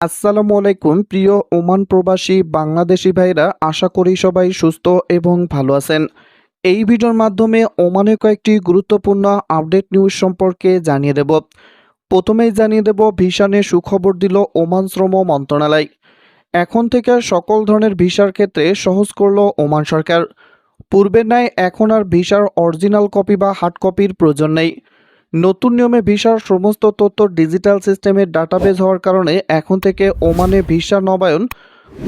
আসসালামু আলাইকুম, প্রিয় ওমান প্রবাসী বাংলাদেশি ভাইরা, আশা করি সবাই সুস্থ এবং ভালো আছেন। এই ভিডিওর মাধ্যমে ওমানের কয়েকটি গুরুত্বপূর্ণ আপডেট নিউজ সম্পর্কে জানিয়ে দেব। প্রথমেই জানিয়ে দেব ভিসানে সুখবর দিল ওমান শ্রম মন্ত্রণালয়। এখন থেকে সকল ধরনের ভিসার ক্ষেত্রে সহজ করল ওমান সরকার। পূর্বের ন্যায় এখন আর ভিসার অরিজিনাল কপি বা হার্ড কপির প্রয়োজন নেই। নতুন নিয়মে ভিসার সমস্ত তথ্য ডিজিটাল সিস্টেমের ডাটাবেজ হওয়ার কারণে এখন থেকে ওমানে ভিসা নবায়ন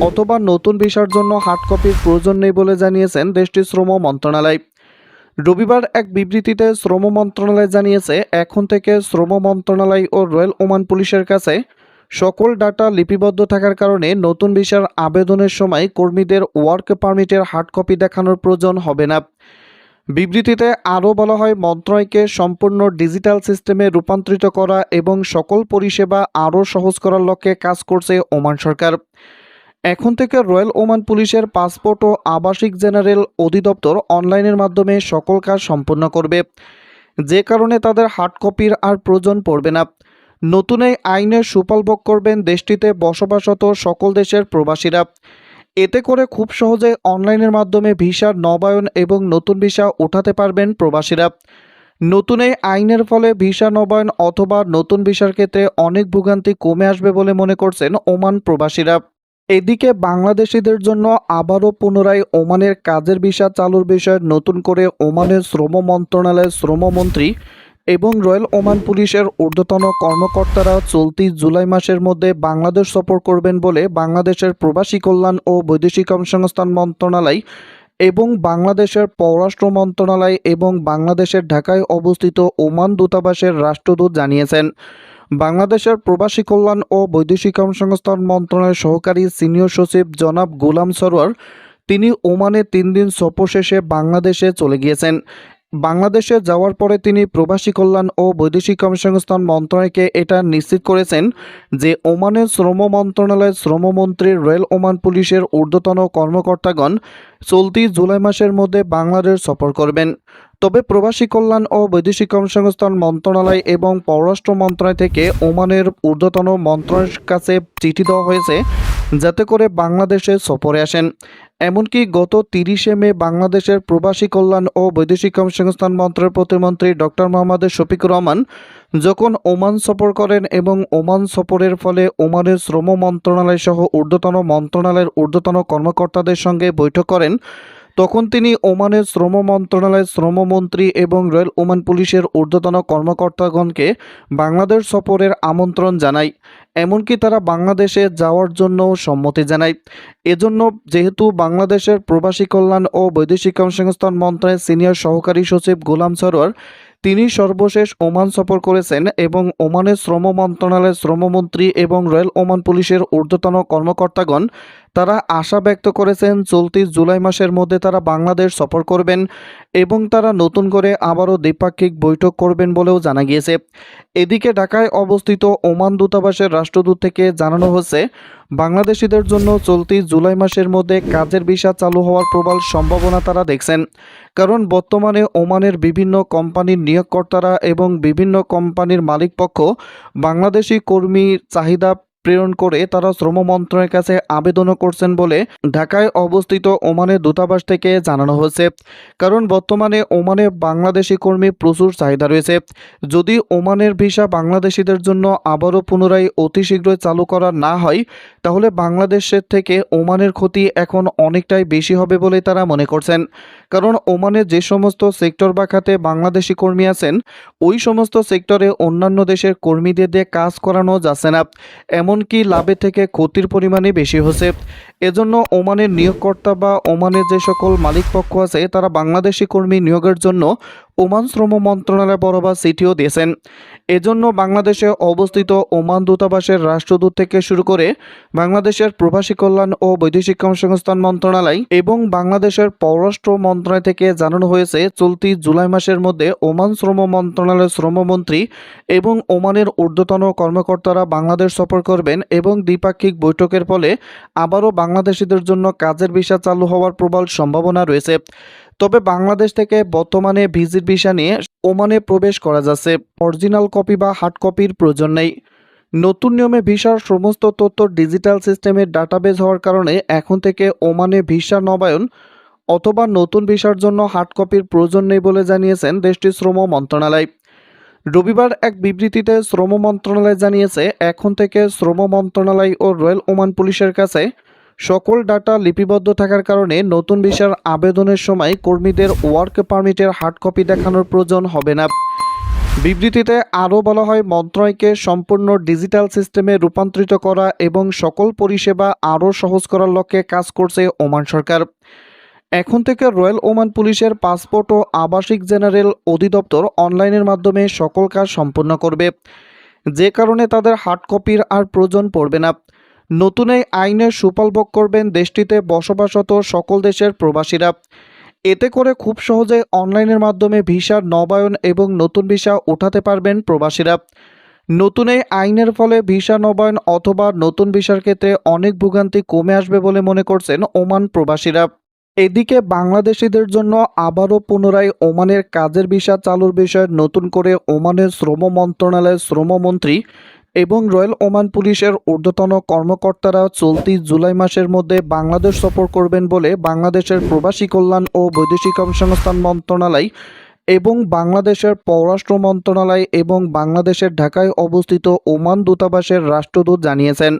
অথবা নতুন ভিসার জন্য হার্ড কপির প্রয়োজন নেই বলে জানিয়েছেন দেশটির শ্রম মন্ত্রণালয়। রবিবার এক বিবৃতিতে শ্রম মন্ত্রণালয় জানিয়েছে, এখন থেকে শ্রম মন্ত্রণালয় ও রয়্যাল ওমান পুলিশের কাছে সকল ডাটা লিপিবদ্ধ থাকার কারণে নতুন ভিসার আবেদনের সময় কর্মীদের ওয়ার্ক পারমিটের হার্ড কপি দেখানোর প্রয়োজন হবে না। বিবৃতিতে আরও বলা হয়, মন্ত্রণালয়কে সম্পূর্ণ ডিজিটাল সিস্টেমে রূপান্তরিত করা এবং সকল পরিষেবা আরও সহজ করার লক্ষ্যে কাজ করছে ওমান সরকার। এখন থেকে রয়্যাল ওমান পুলিশের পাসপোর্ট ও আবাসিক জেনারেল অধিদপ্তর অনলাইনের মাধ্যমে সকল কাজ সম্পন্ন করবে। যে কারণে তাদের হার্ড কপির আর প্রয়োজন পড়বে না। নতুন এই আইনের সুফল ভোগ করবেন দেশটিতে বসবাসরত সকল দেশের প্রবাসীরা। এতে করে খুব সহজে অনলাইনের মাধ্যমে ভিসার নবায়ন এবং নতুন ভিসা ওঠাতে পারবেন প্রবাসীরা। নতুন এই আইনের ফলে ভিসা, নবায়ন অথবা নতুন ভিসার ক্ষেত্রে অনেক ভোগান্তি কমে আসবে বলে মনে করছেন ওমান প্রবাসীরা। এদিকে বাংলাদেশিদের জন্য আবারও পুনরায় ওমানের কাজের ভিসা চালুর বিষয়ে নতুন করে ওমানের শ্রম মন্ত্রণালয়ের শ্রমমন্ত্রী এবং রয়্যাল ওমান পুলিশের ঊর্ধ্বতন কর্মকর্তারা চলতি জুলাই মাসের মধ্যে বাংলাদেশ সফর করবেন বলে বাংলাদেশের প্রবাসী কল্যাণ ও বৈদেশিক কর্মসংস্থান মন্ত্রণালয় এবং বাংলাদেশের পররাষ্ট্র মন্ত্রণালয় এবং বাংলাদেশের ঢাকায় অবস্থিত ওমান দূতাবাসের রাষ্ট্রদূত জানিয়েছেন। বাংলাদেশের প্রবাসী কল্যাণ ও বৈদেশিক কর্মসংস্থান মন্ত্রণালয়ের সহকারী সিনিয়র সচিব জনাব গোলাম সরোয়ার তিনি ওমানে তিন দিন সফর শেষে বাংলাদেশে চলে গিয়েছেন। বাংলাদেশে যাওয়ার পরে তিনি প্রবাসী কল্যাণ ও বৈদেশিক কর্মসংস্থান মন্ত্রণালয়কে এটা নিশ্চিত করেছেন যে ওমানের শ্রম মন্ত্রণালয়ের শ্রমমন্ত্রী রয়্যাল ওমান পুলিশের ঊর্ধ্বতন কর্মকর্তাগণ চলতি জুলাই মাসের মধ্যে বাংলাদেশ সফর করবেন। তবে প্রবাসী কল্যাণ ও বৈদেশিক কর্মসংস্থান মন্ত্রণালয় এবং পররাষ্ট্র মন্ত্রণালয় থেকে ওমানের ঊর্ধ্বতন মন্ত্রণালয়ের কাছে চিঠি দেওয়া হয়েছে যাতে করে বাংলাদেশে সফরে আসেন। এমনকি গত তিরিশে মে বাংলাদেশের প্রবাসী কল্যাণ ও বৈদেশিক কর্মসংস্থান মন্ত্রের প্রতিমন্ত্রী ডক্টর মোহাম্মদ শফিকুর রহমান যখন ওমান সফর করেন এবং ওমান সফরের ফলে ওমানের শ্রম মন্ত্রণালয় সহ ঊর্ধ্বতন মন্ত্রণালয়ের ঊর্ধ্বতন কর্মকর্তাদের সঙ্গে বৈঠক করেন তখন তিনি ওমানের শ্রম মন্ত্রণালয়ের শ্রমমন্ত্রী এবং রয়্যাল ওমান পুলিশের ঊর্ধ্বতন কর্মকর্তাগণকে বাংলাদেশ সফরের আমন্ত্রণ জানায়। এমনকি তারা বাংলাদেশে যাওয়ার জন্যও সম্মতি জানায়। এজন্য যেহেতু বাংলাদেশের প্রবাসী কল্যাণ ও বৈদেশিক কর্মসংস্থান মন্ত্রণালয়ের সিনিয়র সহকারী সচিব গোলাম সরোয়ার, তিনি সর্বশেষ ওমান সফর করেছেন এবং ওমানের শ্রম মন্ত্রণালয়ের শ্রমমন্ত্রী এবং রয়্যাল ওমান পুলিশের ঊর্ধ্বতন কর্মকর্তাগণ তারা আশা ব্যক্ত করেছেন চলতি জুলাই মাসের মধ্যে তারা বাংলাদেশ সফর করবেন এবং তারা নতুন করে আবারও দ্বিপাক্ষিক বৈঠক করবেন বলেও জানা গিয়েছে। এদিকে ঢাকায় অবস্থিত ওমান দূতাবাসের রাষ্ট্রদূত থেকে জানানো হচ্ছে, বাংলাদেশিদের জন্য চলতি জুলাই মাসের মধ্যে কাজের ভিসা চালু হওয়ার প্রবল সম্ভাবনা তারা দেখছেন, কারণ বর্তমানে ওমানের বিভিন্ন কোম্পানির নিয়োগকর্তারা এবং বিভিন্ন কোম্পানির মালিকপক্ষ বাংলাদেশি কর্মীর চাহিদা প্রেরণ করে তারা শ্রম মন্ত্রণের কাছে আবেদনও করছেন বলে ঢাকায় অবস্থিত ওমানের দূতাবাস থেকে জানানো হয়েছে। কারণ বর্তমানে ওমানে বাংলাদেশি কর্মী প্রচুর চাহিদা রয়েছে। যদি ওমানের ভিসা বাংলাদেশিদের জন্য আবারও পুনরায় অতি শীঘ্রই চালু করা না হয়, তাহলে বাংলাদেশের থেকে ওমানের ক্ষতি এখন অনেকটাই বেশি হবে বলে তারা মনে করছেন। কারণ ওমানের যে সমস্ত সেক্টর বা খাতে বাংলাদেশি কর্মী আছেন, ওই সমস্ত সেক্টরে অন্যান্য দেশের কর্মীদের দিয়ে কাজ করানো যাচ্ছে না। এমনকি লাভে থেকে ক্ষতির পরিমাণই বেশি হচ্ছে এজন্য ওমানের নিয়োগকর্তা বা ওমানের যে সকল মালিকপক্ষ আছে, তারা বাংলাদেশি কর্মী নিয়োগের জন্য ওমান শ্রম মন্ত্রণালয় বরাবর চিঠিও দিয়েছেন। এজন্য বাংলাদেশে অবস্থিত ওমান দূতাবাসের রাষ্ট্রদূত থেকে শুরু করে বাংলাদেশের প্রবাসী কল্যাণ ও বৈদেশিক কর্মসংস্থান মন্ত্রণালয় এবং বাংলাদেশের পররাষ্ট্র মন্ত্রণালয় থেকে জানানো হয়েছে, চলতি জুলাই মাসের মধ্যে ওমান শ্রম মন্ত্রণালয়ের শ্রমমন্ত্রী এবং ওমানের ঊর্ধ্বতন কর্মকর্তারা বাংলাদেশ সফর করবেন এবং দ্বিপাক্ষিক বৈঠকের ফলে আবারও বাংলাদেশিদের জন্য কাজের ভিসা চালু হওয়ার প্রবল সম্ভাবনা রয়েছে। তবে বাংলাদেশ থেকে বর্তমানে ভিজিট ভিসা নিয়ে ওমানে প্রবেশ করা যাচ্ছে। অরিজিনাল কপি বা হার্ড কপির প্রয়োজন নেই। নতুন নিয়মে ভিসার সমস্ত তথ্য ডিজিটাল সিস্টেমের ডাটাবেজ হওয়ার কারণে এখন থেকে ওমানে ভিসা নবায়ন অথবা নতুন ভিসার জন্য হার্ড কপির প্রয়োজন নেই বলে জানিয়েছেন দেশটির শ্রম মন্ত্রণালয়। রবিবার এক বিবৃতিতে শ্রম মন্ত্রণালয় জানিয়েছে, এখন থেকে শ্রম মন্ত্রণালয় ও রয়্যাল ওমান পুলিশের কাছে সকল ডাটা লিপিবদ্ধ থাকার কারণে নতুন ভিসার আবেদনের সময় কর্মীদের ওয়ার্ক পারমিটের হার্ড কপি দেখানোর প্রয়োজন হবে না। বিবৃতিতে আরও বলা হয়, মন্ত্রণালয়কে সম্পূর্ণ ডিজিটাল সিস্টেমে রূপান্তরিত করা এবং সকল পরিষেবা আরও সহজ করার লক্ষ্যে কাজ করছে ওমান সরকার। এখন থেকে রয়্যাল ওমান পুলিশের পাসপোর্ট ও আবাসিক জেনারেল অধিদপ্তর অনলাইনের মাধ্যমে সকল কাজ সম্পন্ন করবে। যে কারণে তাদের হার্ড কপির আর প্রয়োজন পড়বে না। নতুন এই আইনের সুফলভোগ করবেন দেশটিতে বসবাসরত সকল দেশের প্রবাসীরা। এতে করে খুব সহজে অনলাইনের মাধ্যমে ভিসার নবায়ন এবং নতুন ভিসা ওঠাতে পারবেন প্রবাসীরা। নতুন এই আইনের ফলে ভিসা, নবায়ন অথবা নতুন ভিসার ক্ষেত্রে অনেক ভোগান্তি কমে আসবে বলে মনে করছেন ওমান প্রবাসীরা। এদিকে বাংলাদেশিদের জন্য আবারও পুনরায় ওমানের কাজের ভিসা চালুর বিষয়ে নতুন করে ওমানের শ্রম মন্ত্রণালয়ের শ্রমমন্ত্রী এবং রয়্যাল ওমান পুলিশের ঊর্ধ্বতন কর্মকর্তারা চলতি জুলাই মাসের মধ্যে বাংলাদেশ সফর করবেন বলে বাংলাদেশের প্রবাসী কল্যাণ ও বৈদেশিক কর্মসংস্থান মন্ত্রণালয় এবং বাংলাদেশের পররাষ্ট্র মন্ত্রণালয় এবং বাংলাদেশের ঢাকায় অবস্থিত ওমান দূতাবাসের রাষ্ট্রদূত জানিয়েছেন।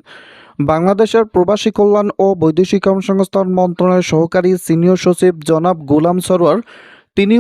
বাংলাদেশের প্রবাসী কল্যাণ ও বৈদেশিক কর্মসংস্থান মন্ত্রণালয়ের সহকারী সিনিয়র সচিব জনাব গোলাম সরোয়ার, তিনি